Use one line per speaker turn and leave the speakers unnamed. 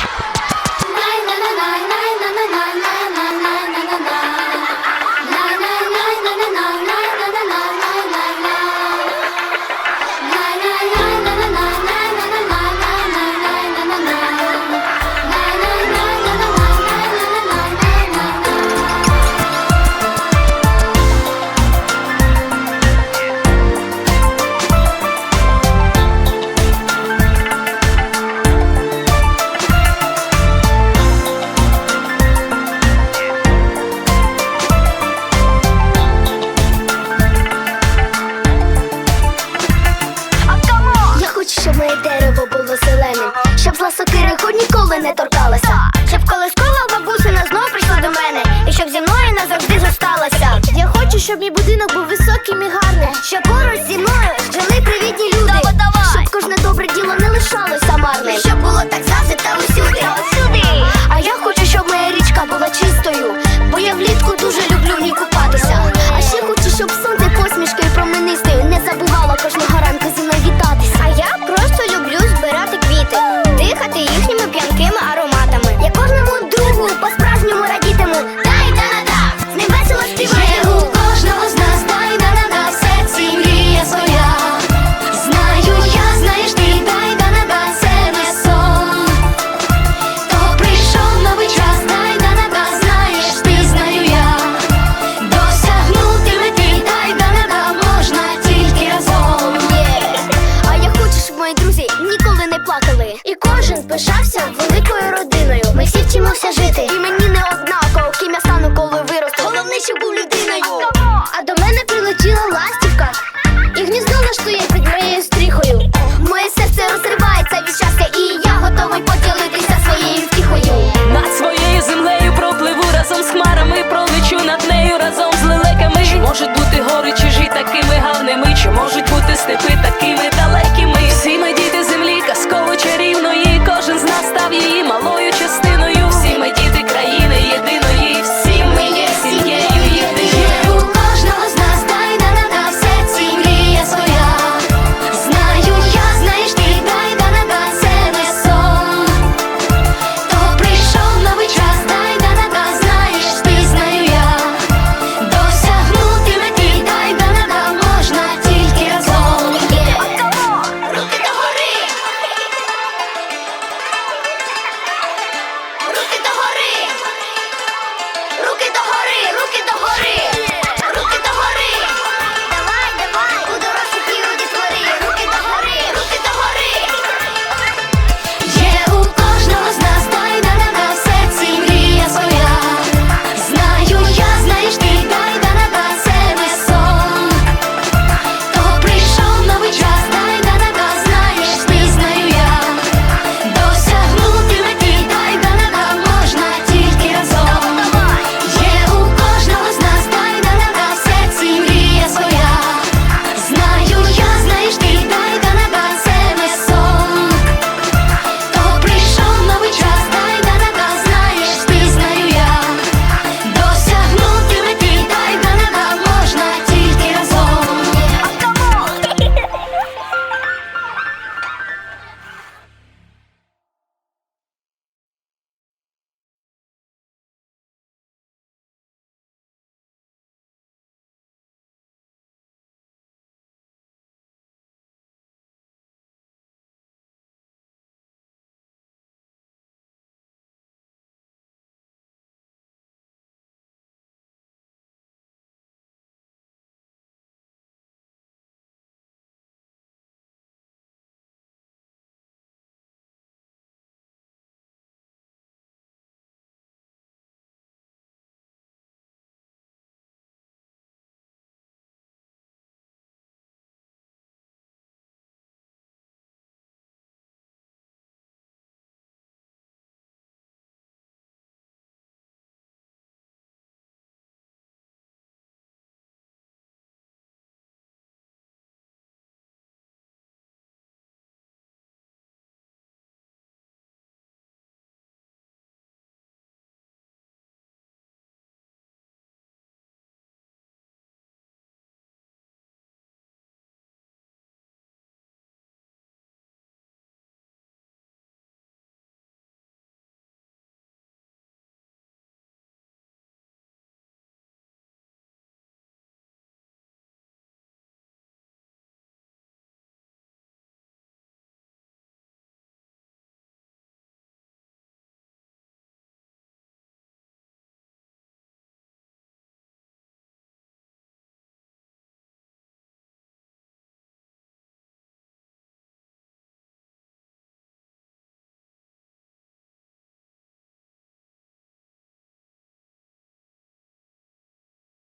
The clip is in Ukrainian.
Я не торкалася. Щоб коли скола бабусина знов прийшла до мене, і щоб зі мною назавжди зосталася. Я хочу, щоб мій
будинок був високим і
гарний. щоб поруч зі мною жили привітні люди. Щоб кожне добре діло не лишалося марним, щоб було так завжди та усюди. плакали, і кожен пишався великою родиною. Ми всі вчимося жити, і мені не однаково, ким я стану, коли виросту. Головне, що був людиною. А до мене прилетіла ластівка, і гніздо влаштує під моєю стріхою. Моє серце розривається від щастя, і я готовий поділитися своєю втіхою.
Над своєю землею пропливу разом з хмарами, пролечу над нею разом з лелеками. Чи можуть бути гори чужі такими гавними, Чи можуть бути степи?